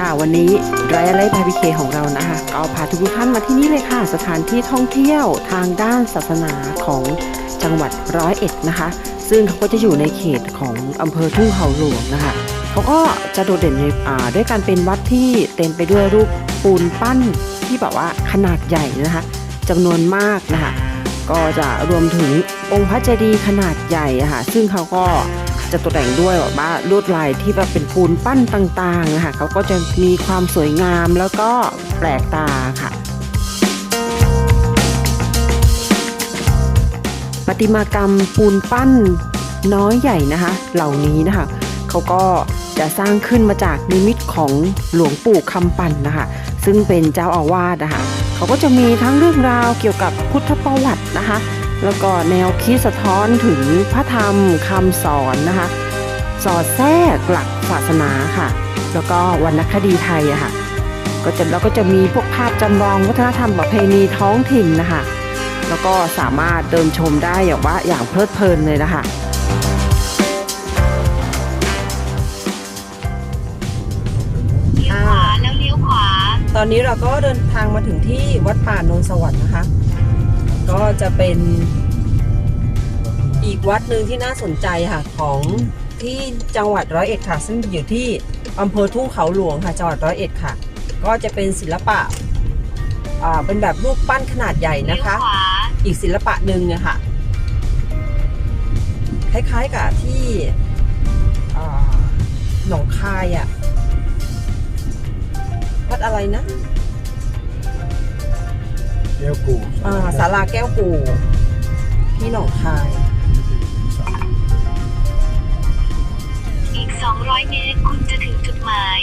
ค่ะ วันนี้รายไลฟ์พาพิเคของเรานะคะก็พาทุกท่านมาที่นี่เลยค่ะ สถานที่ท่องเที่ยวทางด้านศาสนาของจังหวัดร้อยเอ็ดนะคะ ซึ่งเขาก็จะอยู่ในเขตของอำเภอทุ่งเขาหลวงนะคะเขาก็จะโดดเด่นในอ่าด้วยการเป็นวัดที่เต็มไปด้วยรูปปูนปั้นที่แบบว่าขนาดใหญ่นะคะจำนวนมากนะคะก็จะรวมถึงองค์พระเจดีย์ขนาดใหญ่ะค่ะซึ่งเขาก็ จะตกแต่งด้วยแบบว่าลวดลายที่แบบเป็นปูนปั้นต่างๆนะคะเขาก็จะมีความสวยงามแล้วก็แปลกตาค่ะประติมากรรมปูนปั้นน้อยใหญ่นะคะ เหล่านี้นะคะเขาก็จะสร้างขึ้นมาจากนิมิตของหลวงปู่คำปันนะคะ ซึ่งเป็นเจ้าอาวาสนะคะเขาก็จะมีทั้งเรื่องราวเกี่ยวกับพุทธประวัตินะคะ แล้วก็แนวคิดสะท้อนถึงพระธรรมคำสอนนะคะ สอดแทรกหลักศาสนาค่ะ แล้วก็วรรณคดีไทยอะค่ะก็จะแล้วก็จะมีพวกภาพจำลองวัฒนธรรมประเพณีท้องถิ่นนะคะ แล้วก็สามารถเดินชมได้อย่างว่าอย่างเพลิดเพลินเลยนะคะเลี้ยวขวาแล้วเลี้ยวขวาตอนนี้เราก็เดินทางมาถึงที่วัดป่าโนนสวรรค์นะคะ ก็จะเป็นอีกวัดหนึ่งที่น่าสนใจค่ะของที่จังหวัดร้อยเอ็ดค่ะ ซึ่งอยู่ที่อำเภอทุ่งเขาหลวงค่ะจังหวัดร้อยเอ็ดค่ะ ก็จะเป็นศิลปะอ่าเป็นแบบรูปปั้นขนาดใหญ่นะคะ อีกศิลปะหนึ่งอะค่ะ คล้ายๆกับที่หนองคายอะวัดอะไรนะ แก้วกูอ่าศาลาแก้วกู ที่หนองคาย อีก 200 เมตร คุณจะถึงจุดหมาย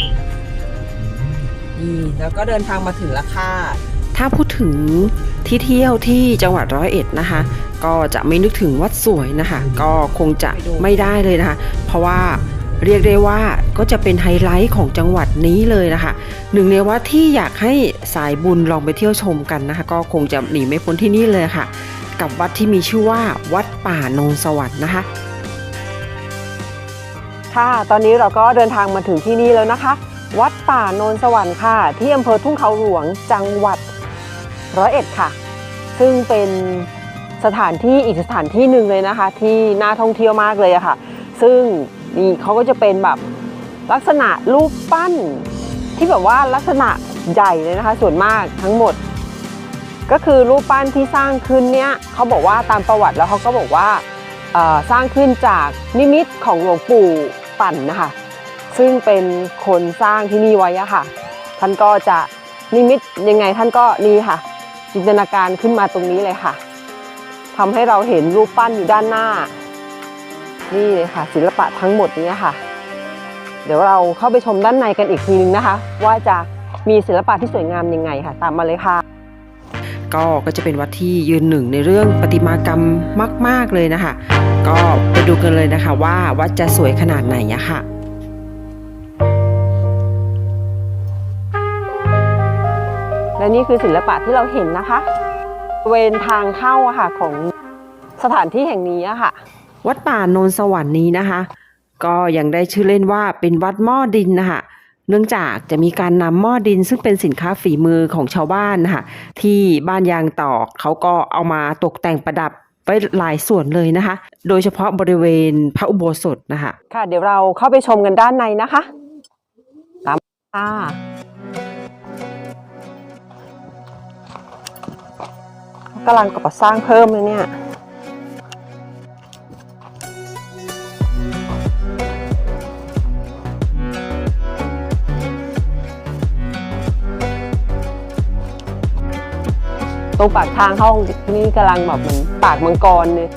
นี่แล้วก็เดินทางมาถึงแล้วค่ะ ถ้าพูดถึงที่เที่ยวที่จังหวัดร้อยเอ็ดนะคะ ก็จะไม่นึกถึงวัดสวยนะคะ ก็คงจะไม่ได้เลยนะคะ เพราะว่า เรียกได้ว่าก็จะเป็นไฮไลท์ของจังหวัดนี้เลยนะคะหนึ่งในวัดที่อยากให้สายบุญลองไปเที่ยวชมกันนะคะ ก็คงจะหนีไม่พ้นที่นี่เลยค่ะ กับวัดที่มีชื่อว่าวัดป่าโนนสวรรค์นะคะค่ะตอนนี้เราก็เดินทางมาถึงที่นี่แล้วนะคะ วัดป่าโนนสวรรค์ค่ะ ที่อำเภอทุ่งเขาหลวงจังหวัดร้อยเอ็ดค่ะ ซึ่งเป็นสถานที่อีกสถานที่หนึ่งเลยนะคะ ที่น่าท่องเที่ยวมากเลยอะค่ะ ซึ่ง นี่เขาก็จะเป็นแบบลักษณะรูปปั้น ที่แบบว่าลักษณะใหญ่เลยนะคะ ส่วนมากทั้งหมด ก็คือรูปปั้นที่สร้างขึ้นเนี่ยเขาบอกว่าตามประวัติแล้วเขาก็บอกว่าสร้างขึ้นจากนิมิตของหลวงปู่ปั่นนะคะ ซึ่งเป็นคนสร้างที่นี่ไว้อะค่ะ ท่านก็จะนิมิตยังไงท่านก็นี่ค่ะ จินตนาการขึ้นมาตรงนี้เลยค่ะทำให้เราเห็นรูปปั้นอยู่ด้านหน้า นี่เลยค่ะ ศิลปะทั้งหมดนี้ค่ะ เดี๋ยวเราเข้าไปชมด้านในกันอีกทีนึงนะคะ ว่าจะมีศิลปะที่สวยงามยังไงค่ะ ตามมาเลยค่ะก็ก็จะเป็นวัดที่ยืนหนึ่งในเรื่องประติมากรรมมาก ๆ เลยนะคะ ก็ไปดูกันเลยนะคะว่าวัดจะสวยขนาดไหนอะค่ะและนี่คือศิลปะที่เราเห็นนะคะบริเวณทางเข้าอะค่ะของสถานที่แห่งนี้อะค่ะ วัดป่าโนนสวรรค์นี้นะคะ ก็ยังได้ชื่อเล่นว่าเป็นวัดหม้อดินนะคะเนื่องจากจะมีการนำหม้อดินซึ่งเป็นสินค้าฝีมือของชาวบ้านนะคะที่บ้านยางตอกเขาก็เอามาตกแต่งประดับไว้หลายส่วนเลยนะคะ โดยเฉพาะบริเวณพระอุโบสถนะคะค่ะ เดี๋ยวเราเข้าไปชมกันด้านในนะคะตามค่ะกำลังก่อสร้างเพิ่มเลยเนี่ย ตรงปากทางห้องนี่กำลังแบบเหมือนปากมังกรเลย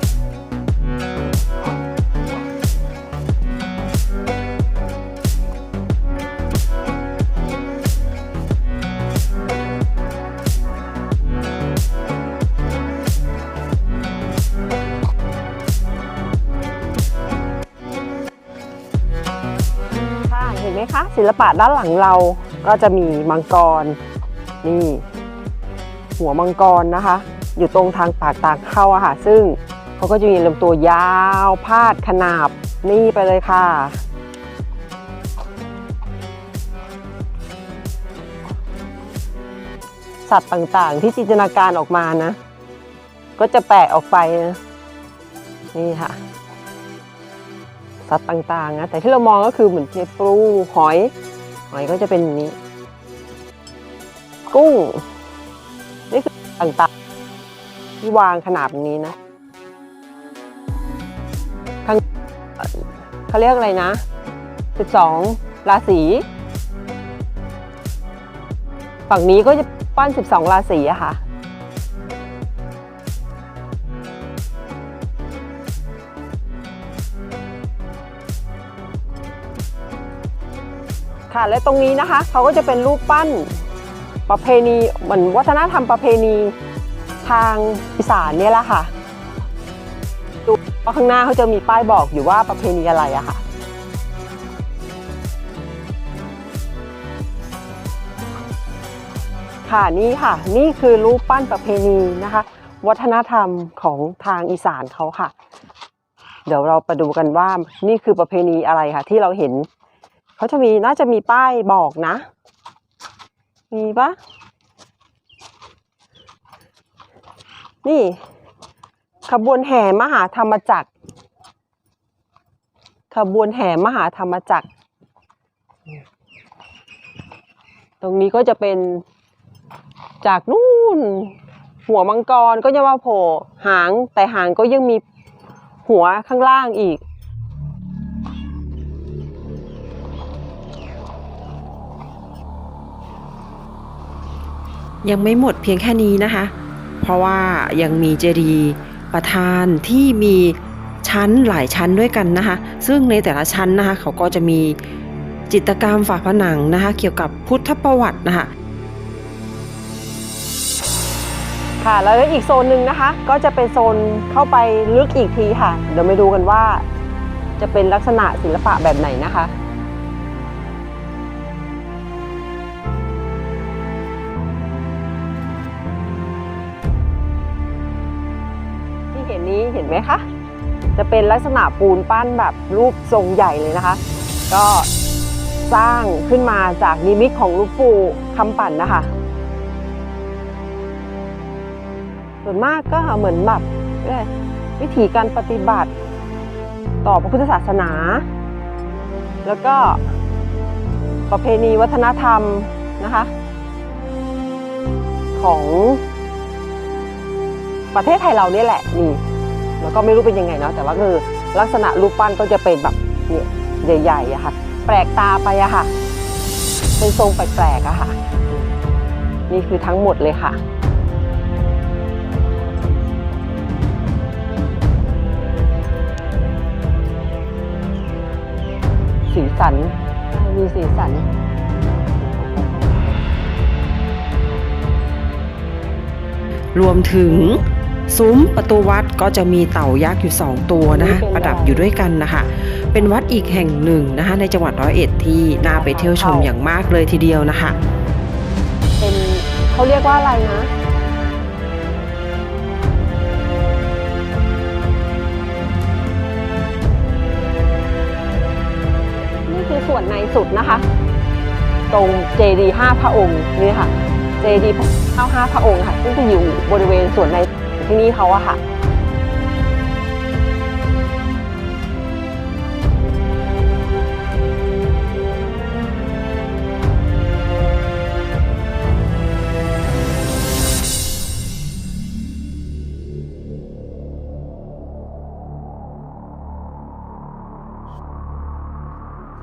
เห็นไหมคะศิลปะด้านหลังเราก็จะมีมังกรนี่ หัวมังกรนะคะ อยู่ตรงทางปากตางเข้าอะค่ะ ซึ่งเขาก็จะมีลำตัวยาวพาดขนาบนี่ไปเลยค่ะ สัตว์ต่างๆที่จินตนาการออกมานะ ก็จะแปะออกไปนะนี่ค่ะ สัตว์ต่างๆนะแต่ที่เรามองก็คือเหมือนเจปลูหอย หอยก็จะเป็นอย่างนี้ กุ้ง ต่างๆ ที่วางขนาดนี้นะข้างเอ่อเขาเรียกอะไรนะ 12 ราศี ฝั่งนี้ก็จะปั้น 12 ราศีอะค่ะค่ะและตรงนี้นะคะเขาก็จะเป็นรูปปั้น ประเพณีเหมือนวัฒนธรรมประเพณีทางอีสานเนี่ยแหละค่ะดูว่าข้างหน้าเขาจะมีป้ายบอกอยู่ว่าประเพณีอะไรอะค่ะค่ะนี่ค่ะ นี่คือรูปปั้นประเพณีนะคะ วัฒนธรรมของทางอีสานเขาค่ะ เดี๋ยวเราไปดูกันว่านี่คือประเพณีอะไรค่ะ ที่เราเห็น เขาจะมีน่าจะมีป้ายบอกนะ มีปะนี่ ขบวนแห่มหาธรรมจักร ขบวนแห่มหาธรรมจักร ตรงนี้ก็จะเป็นจากนู่น หัวมังกรก็จะมาโผล่หางแต่หางก็ยังมีหัวข้างล่างอีก ยังไม่หมดเพียงแค่นี้นะคะ เพราะว่ายังมีเจดีย์ประธานที่มีชั้นหลายชั้นด้วยกันนะคะ ซึ่งในแต่ละชั้นนะคะ เขาก็จะมีจิตกรรมฝาผนังนะคะ เกี่ยวกับพุทธประวัตินะคะค่ะแล้วอีกโซนหนึ่งนะคะ ก็จะเป็นโซนเข้าไปลึกอีกทีค่ะ เดี๋ยวมาดูกันว่า จะเป็นลักษณะศิลปะแบบไหนนะคะ นี้เห็นไหมคะ จะเป็นลักษณะปูนปั้นแบบรูปทรงใหญ่เลยนะคะ ก็สร้างขึ้นมาจากนิมิตของลูกปูคำปั่นนะคะ ส่วนมากก็เหมือนแบบวิธีการปฏิบัติต่อพระพุทธศาสนา แล้วก็ประเพณีวัฒนธรรมนะคะ ของประเทศไทยเราเนี่ยแหละนี่ แล้วก็ไม่รู้เป็นยังไงเนาะแต่ว่าคือลักษณะรูปปั้นก็จะเป็นแบบใหญ่ๆอะค่ะ แปลกตาไปอะค่ะ เป็นทรงแปลกๆอะค่ะ นี่คือทั้งหมดเลยค่ะสีสัน มีสีสัน รวมถึง ซุ้มประตูวัดก็จะมีเต่ายักษ์อยู่ 2 ตัวนะคะนี่เป็นประดับอยู่ด้วยกันนะคะ เป็นวัดอีกแห่งหนึ่งนะคะในจังหวัดร้อยเอ็ดที่น่าไปเที่ยวชมอย่างมากเลยทีเดียวนะคะ เป็นเขาเรียกว่าอะไรนะนี่คือส่วนในสุดนะคะ ตรงเจดีห้าพระองค์นี่ค่ะ เจดีข้าห้าพระองค์ค่ะซึ่งจะอยู่บริเวณส่วนใน ที่นี่เขาอะค่ะ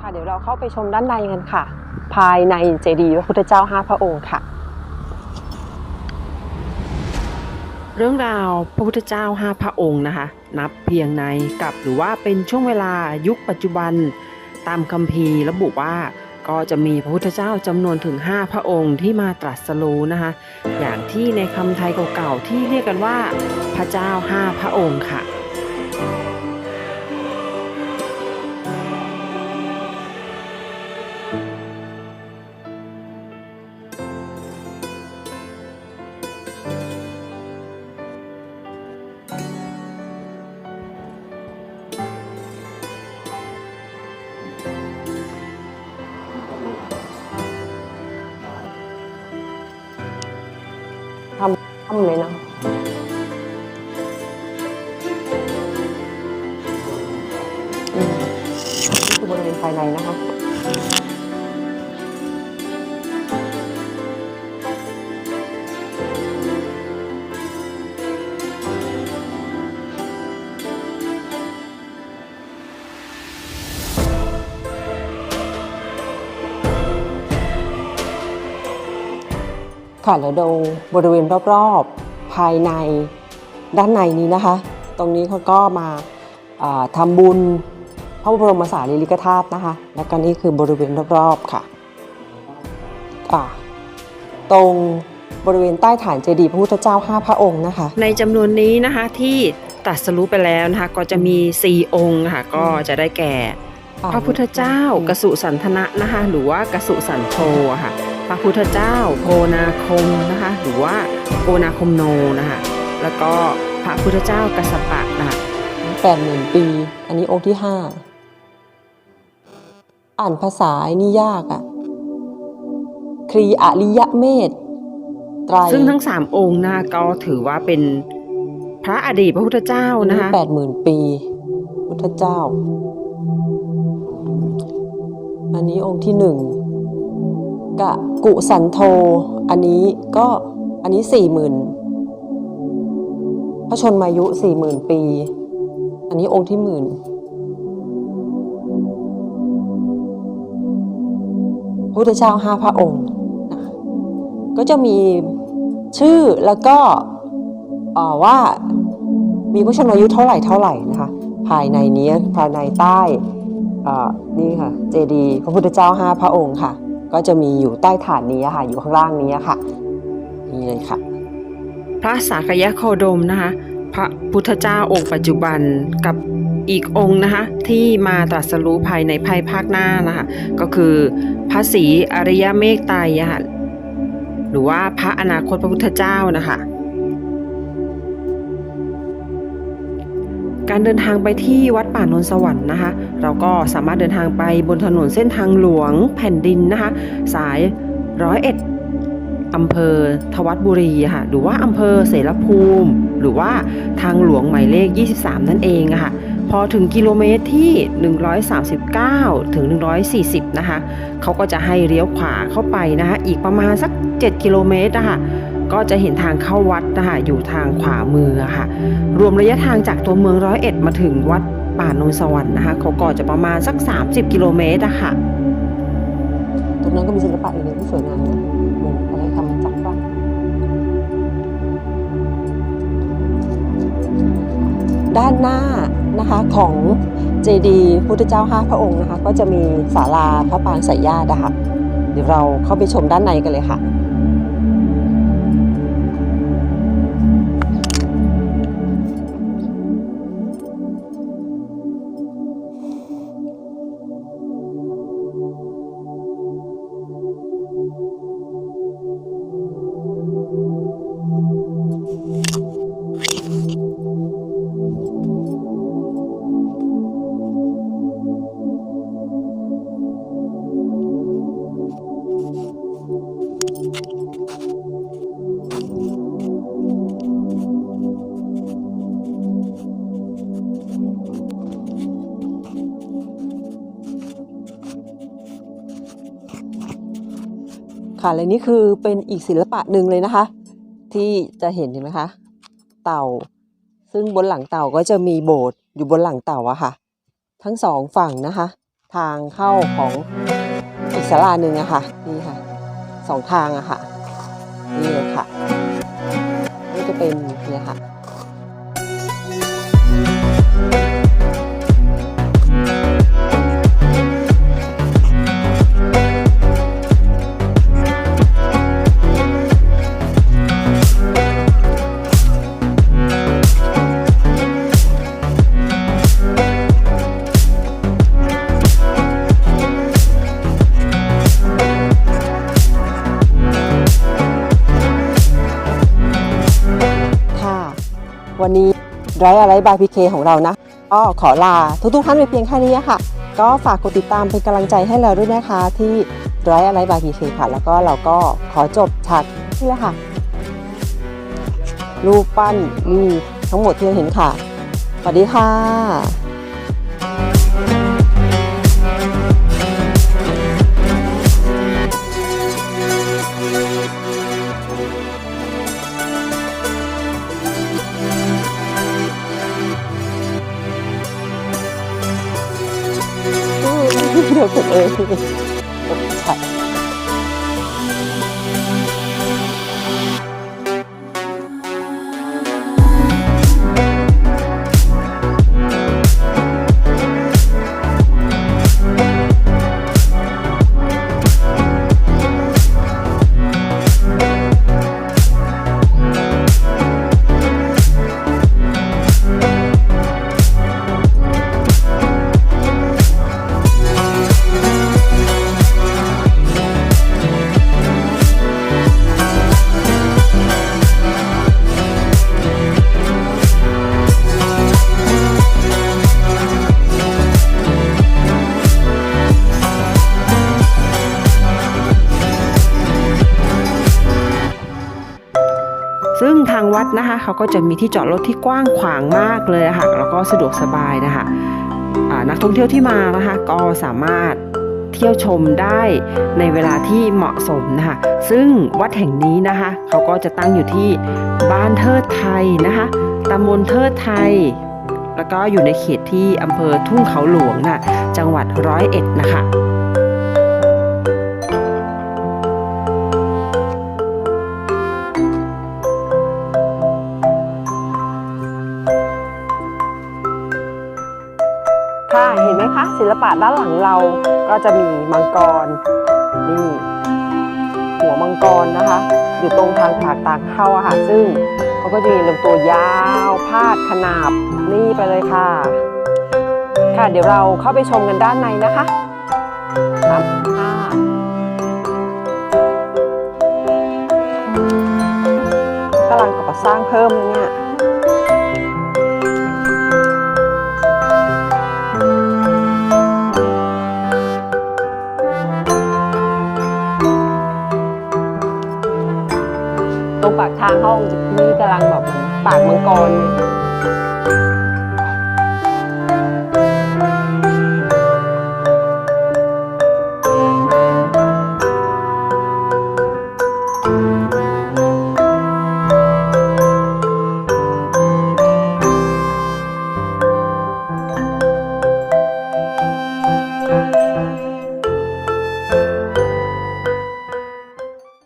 ค่ะเดี๋ยวเราเข้าไปชมด้านในกันค่ะ ภายในเจดีย์พระพุทธเจ้าห้าพระองค์ค่ะ เรื่องราวพระพุทธเจ้าห้าพระองค์นะคะ นับเพียงในกับหรือว่าเป็นช่วงเวลายุคปัจจุบัน ตามคัมภีร์ระบุว่าก็จะมีพระพุทธเจ้าจำนวนถึง 5 พระองค์ที่มาตรัสรู้นะคะ อย่างที่ในคำไทยเก่าๆที่เรียกกันว่า พระเจ้าห้าพระองค์ค่ะ ภายในนะคะค่ะแล้วดูบริเวณรอบๆ ภายในด้านในนี้นะคะ ตรงนี้เขาก็มาาทำบุญ ระบรมสารีริกธาตุนะคะ แล้วก็นี่คือบริเวณรอบๆค่ะอ่าตรงบริเวณใต้ฐานเจดีย์พระพุทธเจ้าห้าพระองค์นะคะ ในจำนวนนี้นะคะที่ตรัสรู้ไปแล้วนะคะ ก็จะมี 4 องค์นะคะก็จะได้แก่ พระพุทธเจ้ากสุสันทนะนะคะ หรือว่ากสุสันโธอะค่ะ พระพุทธเจ้าโกนาคมนะคะ หรือว่าโกนาคมโนนะคะ แล้วก็พระพุทธเจ้ากัสสปะนะคะแปดหมื่นปี อันนี้องค์ที่ห้า อ่านภาษาไอ้นี่ยากอะ่ะครีอริยเมตไตรซึ่งทั้ง3องค์นะคะก็ถือว่าเป็นพระอดีตพระพุทธเจ้านะคะแปดหมื่นปี พุทธเจ้า อันนี้องค์ที่หนึ่งกะกุสันโธอันนี้ก็อันนี้สี่หมื่นพระชนมายุสี่หมื่นปี อันนี้องค์ที่หมื่น พระพุทธเจ้าห้าพระองค์นะก็จะมีชื่อแล้วก็ว่ามีพระชนมายุเท่าไหร่เท่าไหร่นะคะภายในนี้ภายในใต้อ่อนี่ค่ะเจดียพระพุทธเจ้าห้าพระองค์ค่ะ ก็จะมีอยู่ใต้ฐานนี้ค่ะ อยู่ข้างล่างนี้ค่ะนี่เลยค่ะ พระสากยะโคดมนะคะ พระพุทธเจ้าองค์ปัจจุบันกับ อีกองค์นะคะที่มาตรัสรู้ภายในภายภาคหน้านะคะก็คือพระศรีอริยเมตไตรอะค่ะหรือว่าพระอนาคตพระพุทธเจ้านะคะการเดินทางไปที่วัดป่านนสวรรค์นะคะ เราก็สามารถเดินทางไปบนถนนเส้นทางหลวงแผ่นดินนะคะ สายร้อยเอ็ดอำเภอทวัดบุรีค่ะหรือว่าอำเภอเสรภูมิ หรือว่าทางหลวงหมายเลข 23 นั่นเองค่ะ พอถึงกิโลเมตรที่ 139 ถึง 140 นะคะเขาก็จะให้เลี้ยวขวาเข้าไปนะคะอีกประมาณสัก 7 กิโลเมตรนะคะก็จะเห็นทางเข้าวัดนะคะอยู่ทางขวามืออะค่ะ รวมระยะทางจากตัวเมืองร้อยเอ็ดมาถึงวัดป่าโนนสวรรค์นะคะเขาก็จะประมาณสัก 30 กิโลเมตรอะค่ะ ตรงนั้นก็มีศิลปะอีกหนึ่งที่สวยงามนะเหมือนอะไรทำมาจากบ้านด้านหน้า นะคะของเจดีย์พุทธเจ้าห้าพระองค์นะคะ ก็จะมีศาลาพระปางสายญาตินะคะเดี๋ยวเราเข้าไปชมด้านในกันเลยค่ะ ค่ะและนี่คือเป็นอีกศิลปะหนึ่งเลยนะคะ ที่จะเห็นเห็นไหมคะ เต่า ซึ่งบนหลังเต่าก็จะมีโบสถ์อยู่บนหลังเต่าอะค่ะ ทั้งสองฝั่งนะคะ ทางเข้าของอีกศาลาหนึ่งอะค่ะนี่ค่ะสองทางอะค่ะนี่เลยค่ะนี่จะเป็นเนี่ยค่ะค่ะ ไรอะไรบายพีเคของเรานะก็ขอลาทุกๆท่านไปเพียงแค่นี้ค่ะ ก็ฝากกดติดตามเป็นกำลังใจให้เราด้วยนะคะที่ไรอะไรบายพีเคค่ะ แล้วก็เราก็ขอจบฉากนี่แหละค่ะ รูปปั้นนี่ทั้งหมดที่เราเห็นค่ะ สวัสดีค่ะ ทางวัดนะคะเขาก็จะมีที่จอดรถที่กว้างขวางมากเลยะค่ะแล้วก็สะดวกสบายนะคะนักท่องเที่ยวที่มานะคะก็สามารถเที่ยวชมได้ในเวลาที่เหมาะสมนะคะ ซึ่งวัดแห่งนี้นะคะเขาก็จะตั้งอยู่ที่บ้านเทิดไทยนะคะตำบลเทิดไทย แล้วก็อยู่ในเขตที่อำเภอทุ่งเขาหลวงน่ะจังหวัดร้อยเอ็ดนะคะ ค่ะเห็นไหมคะ ศิลปะด้านหลังเราก็จะมีมังกรนี่หัวมังกรนะคะ อยู่ตรงทางผากตางเข้าอะค่ะซึ่งเขาก็จะมีลำตัวยาวพาดขนาบนี่ไปเลยค่ะ ค่ะเดี๋ยวเราเข้าไปชมกันด้านในนะคะตามค่ะกำลังก่อสร้างเพิ่มเลยเนี่ย องนี่กำลังแบบปากมังกรเลย